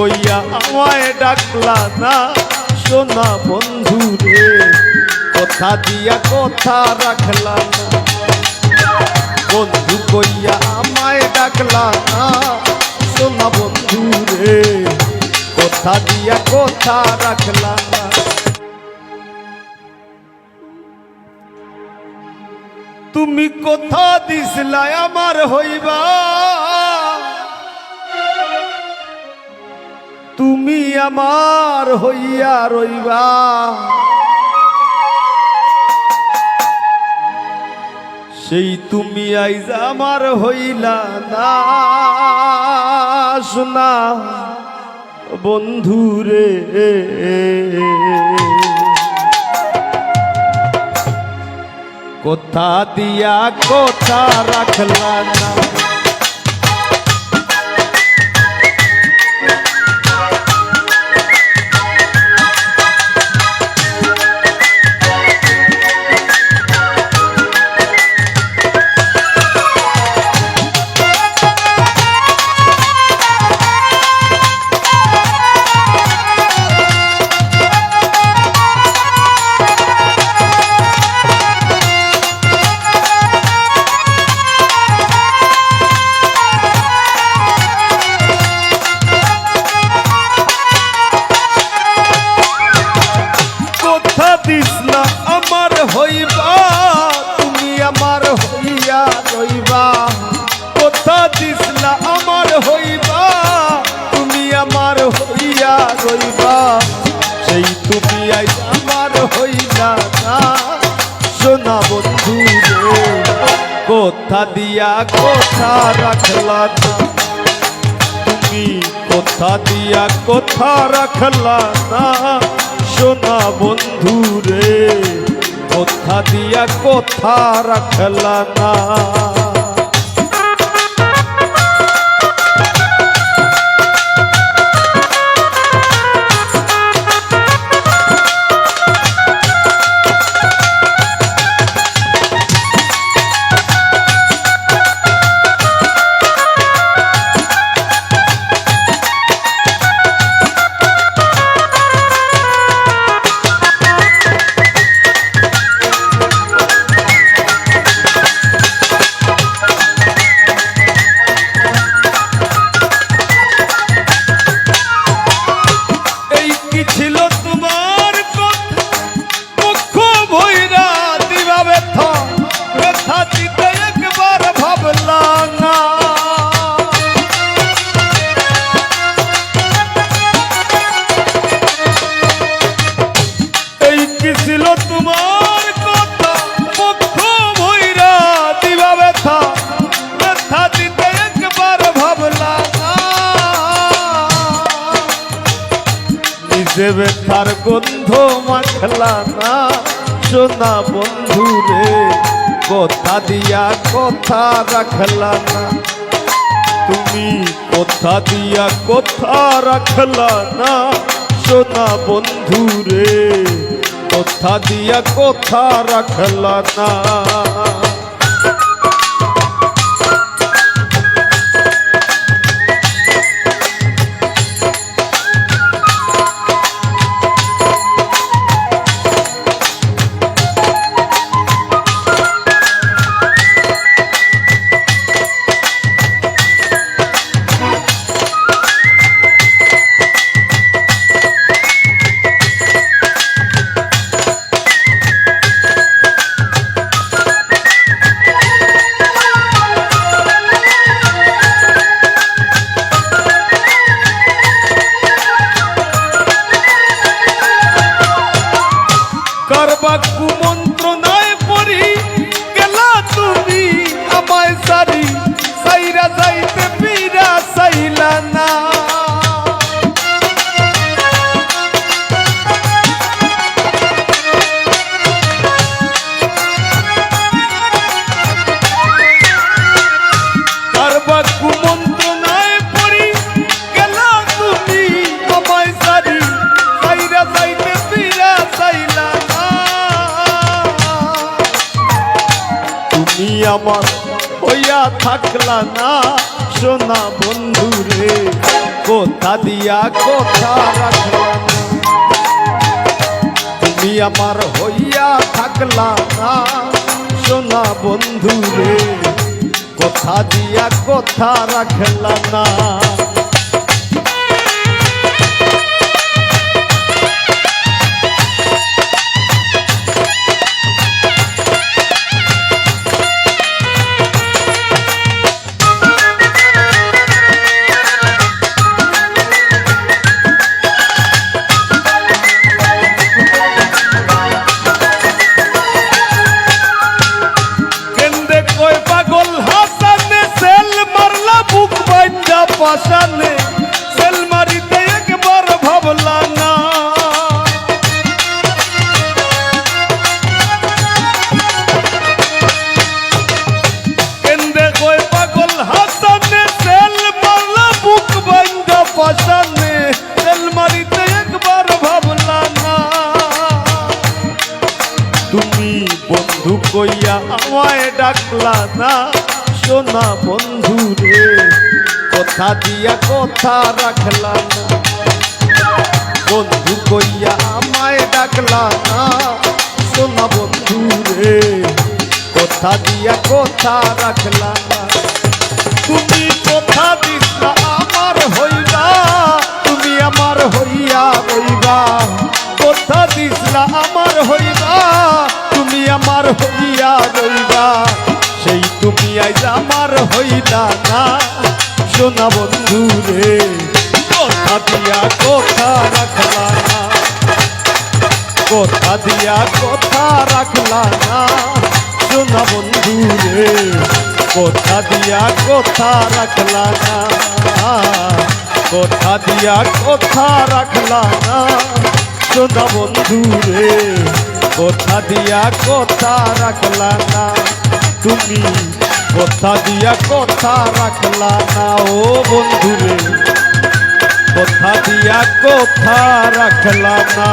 কইয়া আমায় ডাকলা না। সোনা বন্ধু রে, কথা দিয়া কথা রাখলা না। বন্ধু কইয়া আমায় ডাকলা না। সোনা বন্ধু রে, কথা দিয়া কথা রাখলা না। তুমি কথা দিসলা আমার হইবা। তুমি আমার হইয়া রইবা। সেই তুমি আইজ আমার হইলা না, শোনা বন্ধু রে কথা দিয়া কথা রাখলা না। কথা দিয়া কথা রাখলা তুমি কথা দিয়া কথা রাখলা না সোনা বন্ধু রে কথা দিয়া কথা রাখলা না ব্যথার গন্ধ মাখলা না। সোনা বন্ধু রে, কথা দিয়া কথা রাখলা না। তুমি কথা দিয়া কথা রাখলা না। সোনা বন্ধু রে, কথা দিয়া কথা রাখলা না। করবা আমার হইয়া থাকলা না। সোনা বন্ধু রে, কোথা দিয়া কথা রাখলা তুমি আমার হইয়া থাকলা না। সোনা বন্ধু রে, কথা দিয়া কথা রাখলা না। বাইন্দা পাশানে সেল মারিতে একবার ভাবলা না। কেন্দে কই পাগল বুক ভাবলা না। তুমি বন্ধু কইয়া আমায় ডাকলা না, সোনা বন্ধু রে। কথা দিয়া কথা রাখলা না বন্ধু কইয়া আমায় ডাকলা না। সোনা বন্ধু রে, কথা দিয়া কথা রাখলা তুমি কথা দিসলা আমার হইবা, তুমি আমার হইয়া রইবা। কথা দিসলা আমার হইবা, তুমি আমার হইয়া রইবা। সেই তুমি আইজ আমার হইলা না। সোনা বন্ধু রে, কথা দিয়া কথা রাখলা না। কথা দিয়া কথা রাখলা না। সোনা বন্ধু রে, কথা দিয়া কথা রাখলা না। কথা দিয়া কথা রাখলা না। সোনা বন্ধু রে, কথা দিয়া কথা রাখলা না। তুমি কথা দিয়া কথা রাখলা না ও বন্ধুরে। কথা দিয়া কথা রাখলা না।